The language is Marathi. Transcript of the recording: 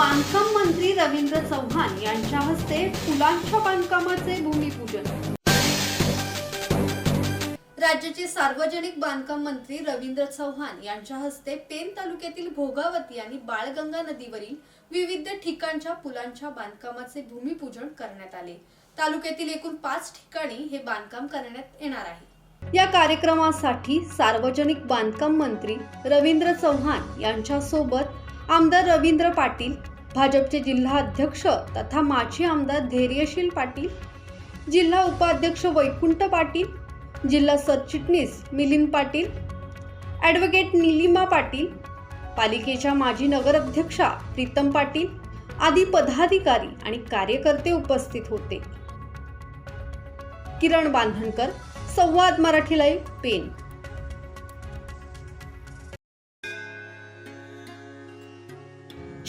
बांधकाम मंत्री रवींद्र चव्हाण यांच्या हस्ते फुलांच्या बांधकामाचे भूमिपूजन. राज्याचे सार्वजनिक बांधकाम मंत्री रवींद्र चव्हाण यांच्या हस्ते पेन तालुक्यातील भोगावती आणि बाळगंगा नदीवरील विविध ठिकाणच्या पुलांच्या बांधकामाचे भूमिपूजन करण्यात आले. तालुक्यातील एकूण पाच ठिकाणी हे बांधकाम करण्यात येणार आहे. या कार्यक्रमासाठी सार्वजनिक बांधकाम मंत्री रवींद्र चव्हाण यांच्यासोबत आमदार रवींद्र पाटील भाजपचे जिल्हा अध्यक्ष तथा माजी आमदार धैर्यशील पाटील जिल्हा उपाध्यक्ष वैकुंठ पाटील जिल्हा सरचिटणीस मिलिंद पाटील ॲडव्होकेट निलिमा पाटील पालिकेच्या माजी नगराध्यक्षा प्रीतम पाटील आदी पदाधिकारी आणि कार्यकर्ते उपस्थित होते. Kiran Bandhankar Samvad Marathi live pen.